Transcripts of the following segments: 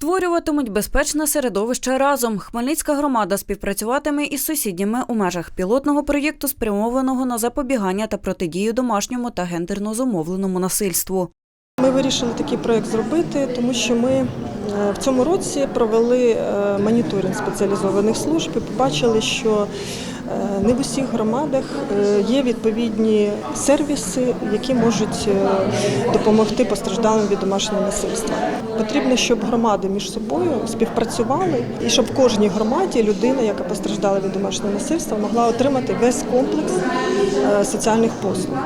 Створюватимуть безпечне середовище разом. Хмельницька громада співпрацюватиме із сусідніми у межах пілотного проєкту, спрямованого на запобігання та протидію домашньому та гендерно зумовленому насильству. Ми вирішили такий проект зробити, тому що ми е, в цьому році провели е, моніторинг спеціалізованих служб і побачили, що не в усіх громадах е, є відповідні сервіси, які можуть е, допомогти постраждалим від домашнього насильства. Потрібно, щоб громади між собою співпрацювали, і щоб в кожній громаді людина, яка постраждала від домашнього насильства, могла отримати весь комплекс е, соціальних послуг.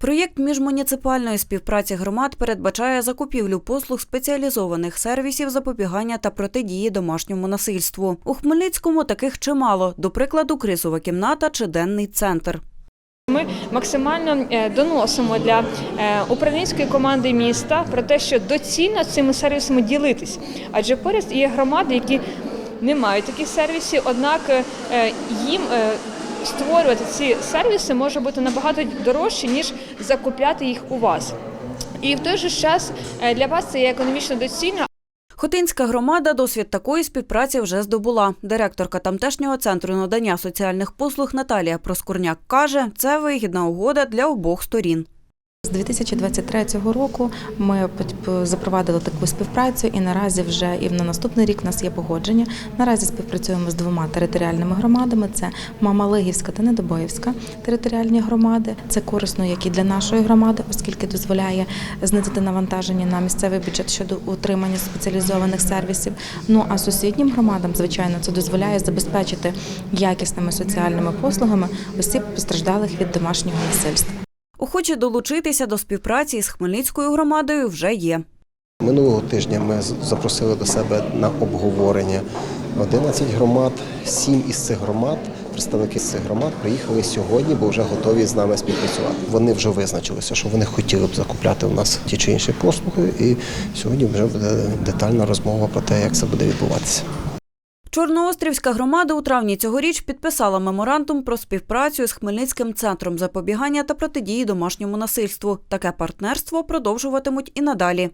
Проєкт міжмуніципальної співпраці громад передбачає закупівлю послуг спеціалізованих сервісів запобігання та протидії домашньому насильству. У Хмельницькому таких чимало, до прикладу, кризова кімната чи денний центр. Ми максимально е, доносимо для е, управлінської команди міста про те, що доцільно цими сервісами ділитись, адже поряд є громади, які не мають таких сервісів, однак е, їм створювати ці сервіси може бути набагато дорожче ніж закупляти їх у вас. І в той же час е, для вас це є економічно доцільно, Хотинська громада досвід такої співпраці вже здобула. Директорка тамтешнього центру надання соціальних послуг Наталія Проскурняк каже, це вигідна угода для обох сторін. З 2023 року ми запровадили таку співпрацю, і наразі вже і на наступний рік в нас є погодження. Наразі співпрацюємо з двома територіальними громадами: це Мамалигівська та Недобоївська територіальні громади. Це корисно як і для нашої громади, оскільки дозволяє знизити навантаження на місцевий бюджет щодо утримання спеціалізованих сервісів. Ну а сусіднім громадам, звичайно, це дозволяє забезпечити якісними соціальними послугами осіб постраждалих від домашнього насильства. Охочі долучитися до співпраці із Хмельницькою громадою вже є. Минулого тижня ми запросили до себе на обговорення 11 громад. Сім із цих громад, представники з цих громад, приїхали сьогодні, бо вже готові з нами співпрацювати. Вони вже визначилися, що вони хотіли б закупляти у нас ті чи інші послуги, і сьогодні вже буде детальна розмова про те, як це буде відбуватися. Чорноострівська громада у травні цьогоріч підписала меморандум про співпрацю з Хмельницьким центром запобігання та протидії домашньому насильству. Таке партнерство продовжуватимуть і надалі.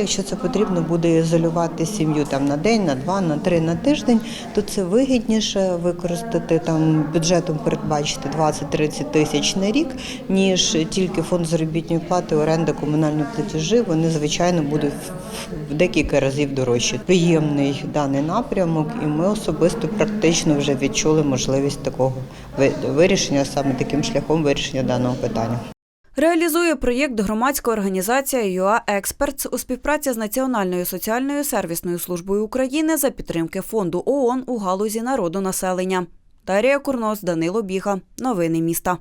Якщо це потрібно буде ізолювати сім'ю там на день, на два, на три, на тиждень, то це вигідніше використати там бюджетом передбачити 20-30 тисяч на рік, ніж тільки фонд заробітної плати, оренда, комунальні платежі. Вони звичайно будуть в- декілька разів дорожчі. Приємний даний напрямок, і ми особисто практично вже відчули можливість такого ви- вирішення саме таким шляхом вирішення даного питання. Реалізує проєкт громадська організація ЮА Експертс у співпраці з Національною соціальною сервісною службою України за підтримки фонду ООН у галузі народонаселення. Дарія Курнос, Данило Біга. Новини міста.